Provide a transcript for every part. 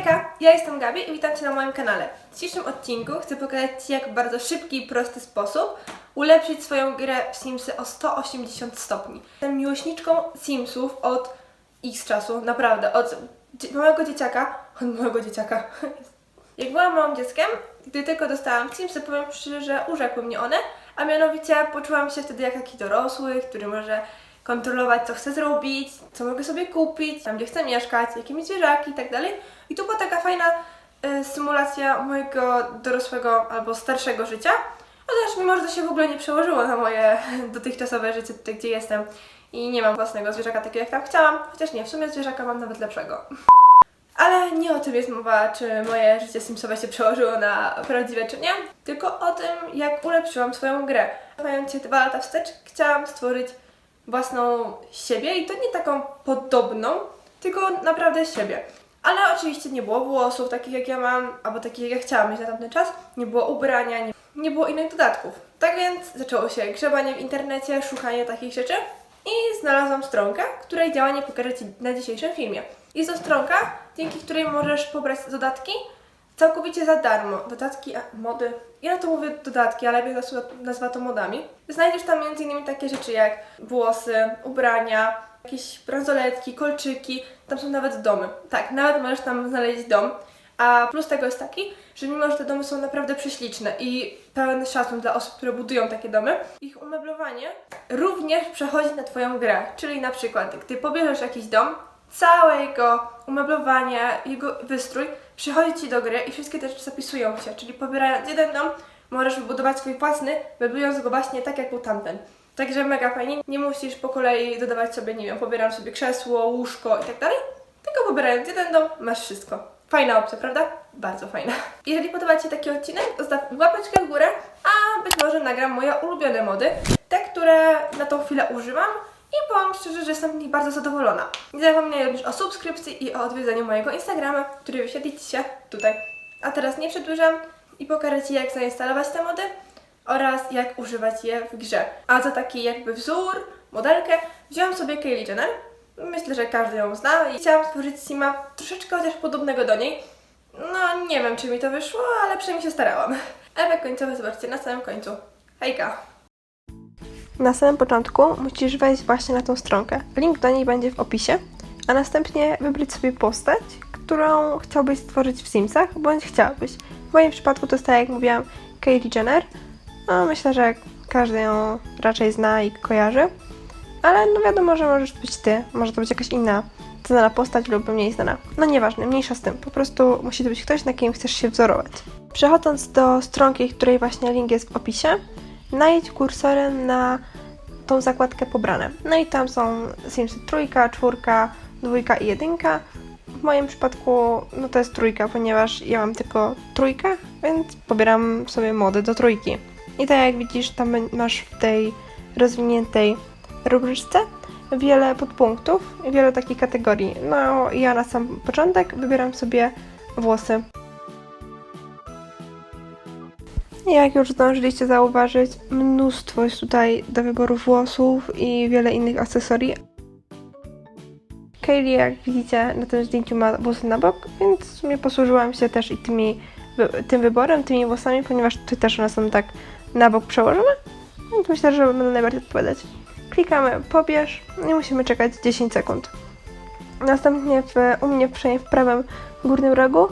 Hejka, ja jestem Gabi i witam Cię na moim kanale. W dzisiejszym odcinku chcę pokazać Ci, jak w bardzo szybki i prosty sposób ulepszyć swoją grę w Simsy o 180 stopni. Jestem miłośniczką Simsów od x czasu, naprawdę, od małego dzieciaka, od małego dzieciaka. Jak byłam małym dzieckiem, gdy tylko dostałam Simsy, powiem szczerze, że urzekły mnie one, a mianowicie poczułam się wtedy jak taki dorosły, który może kontrolować, co chcę zrobić, co mogę sobie kupić, tam gdzie chcę mieszkać, jakie mi zwierzaki i tak dalej. I tu była taka fajna e, symulacja mojego dorosłego albo starszego życia, chociaż mimo, że to się w ogóle nie przełożyło na moje dotychczasowe życie tutaj, gdzie jestem i nie mam własnego zwierzaka takiego, jak tam chciałam, chociaż nie, w sumie zwierzaka mam nawet lepszego. Ale nie o tym jest mowa, czy moje życie simsowe się przełożyło na prawdziwe, czy nie, tylko o tym, jak ulepszyłam swoją grę. Mając się dwa lata wstecz, chciałam stworzyć własną siebie i to nie taką podobną, tylko naprawdę siebie. Ale oczywiście nie było włosów takich jak ja mam, albo takich jak ja chciałam mieć na tamten czas, nie było ubrania, nie, nie było innych dodatków. Tak więc zaczęło się grzebanie w internecie, szukanie takich rzeczy i znalazłam stronkę, której działanie pokażę Ci na dzisiejszym filmie. Jest to stronka, dzięki której możesz pobrać dodatki całkowicie za darmo. Dodatki, mody. Ja to mówię dodatki, ale nazwa, nazwa to modami. Znajdziesz tam m.in. takie rzeczy jak włosy, ubrania, jakieś bransoletki, kolczyki. Tam są nawet domy. Tak, nawet możesz tam znaleźć dom. A plus tego jest taki, że mimo, że te domy są naprawdę prześliczne i pełen szacun dla osób, które budują takie domy, ich umeblowanie również przechodzi na Twoją grę. Czyli na przykład, gdy pobierzesz jakiś dom, całe jego umeblowanie, jego wystrój przychodzi Ci do gry i wszystkie te rzeczy zapisują się. Czyli pobierając jeden dom, możesz wybudować swój własny, meblując go właśnie tak, jak był tamten. Także mega fajnie. Nie musisz po kolei dodawać sobie, nie wiem, pobieram sobie krzesło, łóżko i tak dalej. Tylko pobierając jeden dom, masz wszystko. Fajna opcja, prawda? Bardzo fajna. Jeżeli podoba Ci taki odcinek, zostaw łapeczkę w górę, a być może nagram moje ulubione mody, te, które na tą chwilę używam i powiem szczerze, że jestem z bardzo zadowolona. Nie zapomnij również o subskrypcji i o odwiedzeniu mojego Instagrama, który wyświetli się tutaj. A teraz nie przedłużam i pokażę Ci jak zainstalować te mody oraz jak używać je w grze. A za taki jakby wzór, modelkę wziąłem sobie Kylie Jenner. Myślę, że każdy ją zna i chciałam stworzyć Sima troszeczkę chociaż podobnego do niej. No nie wiem czy mi to wyszło, ale przynajmniej się starałam. Efekt końcowy zobaczcie na samym końcu. Hejka! Na samym początku musisz wejść właśnie na tą stronkę. Link do niej będzie w opisie, a następnie wybrać sobie postać, którą chciałbyś stworzyć w Simsach, bądź chciałabyś. W moim przypadku to jest tak jak mówiłam Kylie Jenner. No, myślę, że każdy ją raczej zna i kojarzy. Ale no wiadomo, że możesz być ty, może to być jakaś inna znana postać lub mniej znana. No nieważne, mniejsza z tym. Po prostu musi to być ktoś, na kim chcesz się wzorować. Przechodząc do stronki, której właśnie link jest w opisie, najedź kursorem na tą zakładkę pobrane. No i tam są Simsy trójka, czwórka, dwójka i jedynka. W moim przypadku no to jest trójka, ponieważ ja mam tylko trójkę, więc pobieram sobie mody do trójki. I tak jak widzisz, tam masz w tej rozwiniętej rubryczce wiele podpunktów, wiele takich kategorii. No ja na sam początek wybieram sobie włosy. Jak już zdążyliście zauważyć, mnóstwo jest tutaj do wyboru włosów i wiele innych akcesorii. Kaylee, jak widzicie, na tym zdjęciu ma włosy na bok, więc w sumie posłużyłam się też i tymi, tym wyborem, tymi włosami, ponieważ tutaj też one są tak na bok przełożone. Więc myślę, że będą najbardziej odpowiadać. Klikamy pobierz i musimy czekać 10 sekund. Następnie w, u mnie przynajmniej w prawym górnym rogu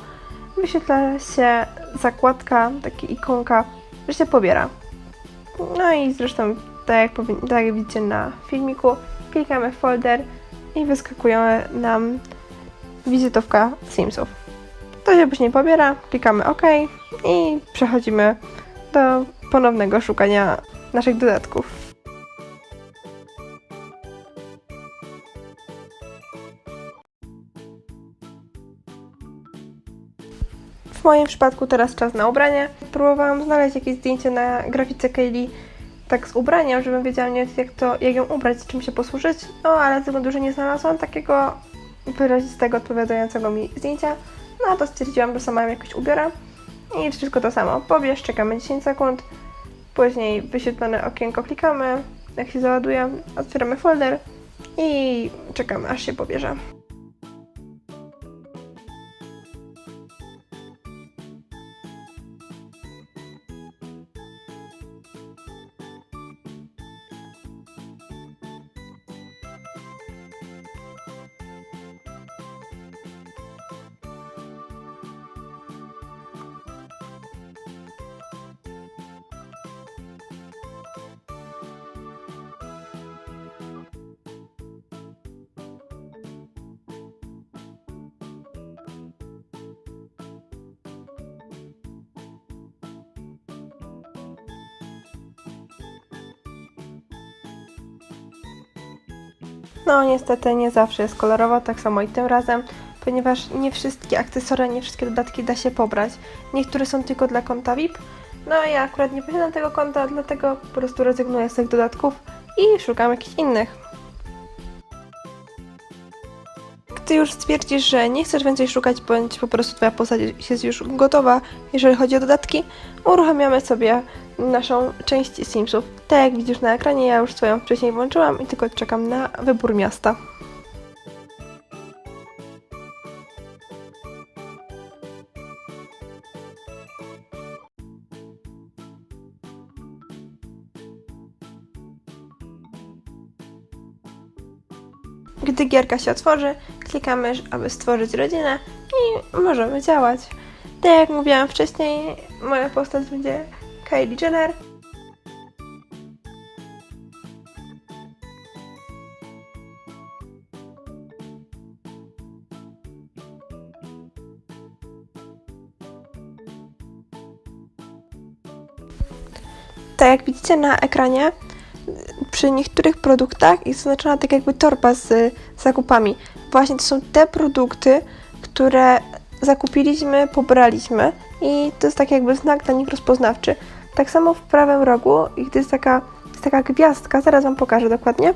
wyświetla się zakładka, taka ikonka, że się pobiera. No i zresztą, tak jak, tak jak widzicie na filmiku, klikamy w folder i wyskakuje nam wizytówka Simsów. To się później pobiera, klikamy OK i przechodzimy do ponownego szukania naszych dodatków. Moim przypadku teraz czas na ubranie. Próbowałam znaleźć jakieś zdjęcie na grafice Kaylee tak z ubraniem, żebym wiedziała więcej, jak, to, jak ją ubrać, czym się posłużyć. No ale z względu, że nie znalazłam takiego wyrazistego, odpowiadającego mi zdjęcia, no to stwierdziłam, że sama jakoś ubiorę. I wszystko to samo. Pobierz, czekamy 10 sekund. Później wyświetlone okienko klikamy. Jak się załaduje, otwieramy folder i czekamy, aż się pobierze. No niestety nie zawsze jest kolorowo, tak samo i tym razem, ponieważ nie wszystkie akcesoria, nie wszystkie dodatki da się pobrać. Niektóre są tylko dla konta VIP. No a ja akurat nie posiadam tego konta, dlatego po prostu rezygnuję z tych dodatków i szukam jakichś innych. Gdy już stwierdzisz, że nie chcesz więcej szukać, bądź po prostu Twoja postać jest już gotowa, jeżeli chodzi o dodatki, uruchamiamy sobie naszą część Simsów. Tak jak widzisz na ekranie, ja już swoją wcześniej włączyłam i tylko czekam na wybór miasta. Gdy gierka się otworzy, klikamy, aby stworzyć rodzinę i możemy działać. Tak jak mówiłam wcześniej, moja postać będzie Kylie Jenner. Tak jak widzicie na ekranie, przy niektórych produktach jest zaznaczona tak jakby torba z zakupami. Właśnie to są te produkty, które zakupiliśmy, pobraliśmy i to jest tak jakby znak dla nich rozpoznawczy. Tak samo w prawym rogu, gdy jest taka, jest taka gwiazdka, zaraz Wam pokażę dokładnie,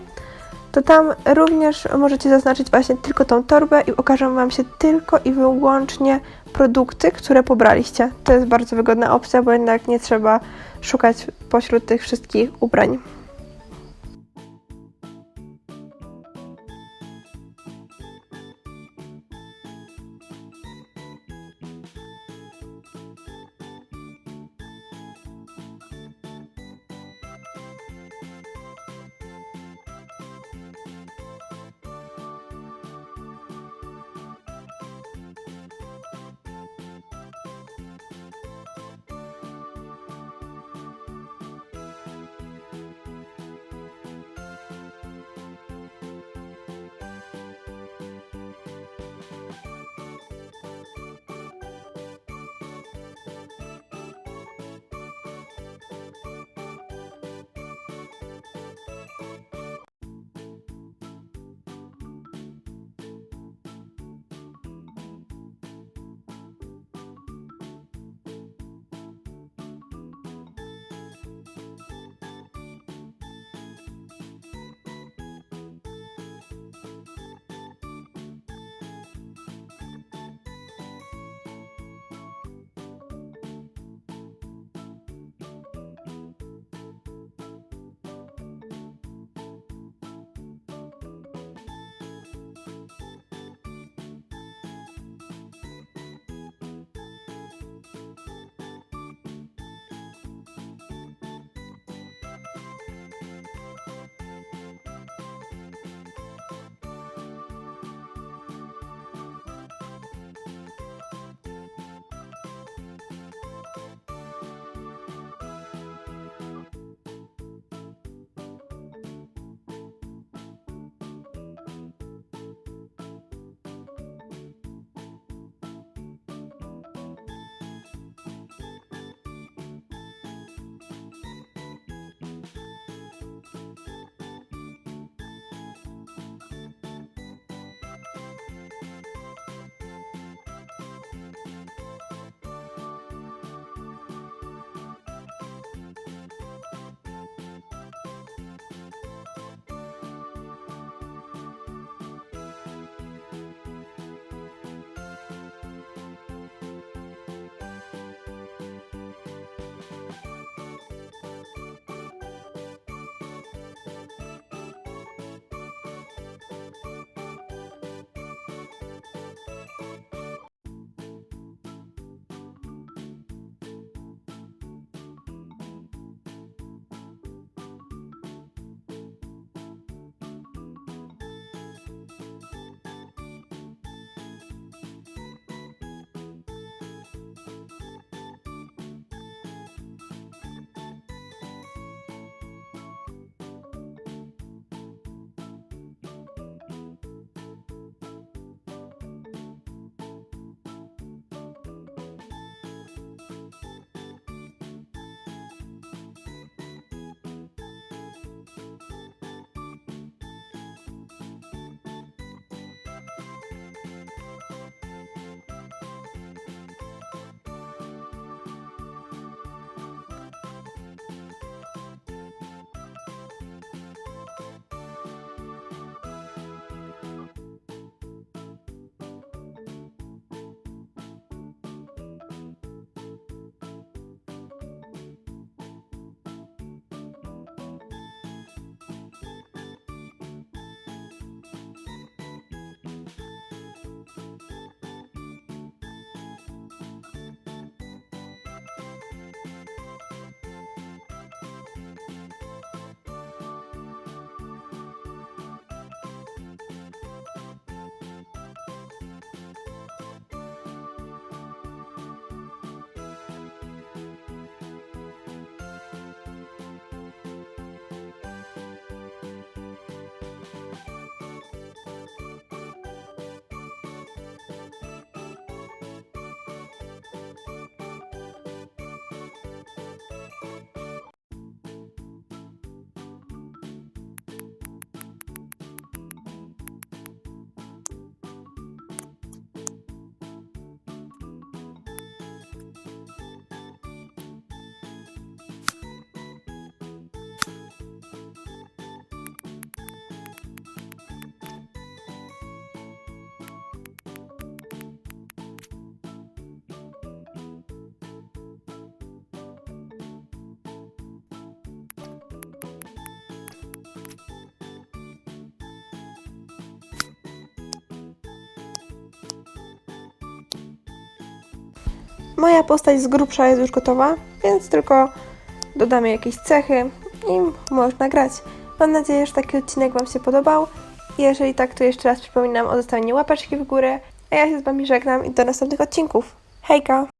to tam również możecie zaznaczyć właśnie tylko tą torbę i okażą Wam się tylko i wyłącznie produkty, które pobraliście. To jest bardzo wygodna opcja, bo jednak nie trzeba szukać pośród tych wszystkich ubrań. Moja postać z grubsza jest już gotowa, więc tylko dodamy jakieś cechy i można grać. Mam nadzieję, że taki odcinek Wam się podobał. Jeżeli tak, to jeszcze raz przypominam o zostawieniu łapeczki w górę, a ja się z Wami żegnam i do następnych odcinków. Hejka!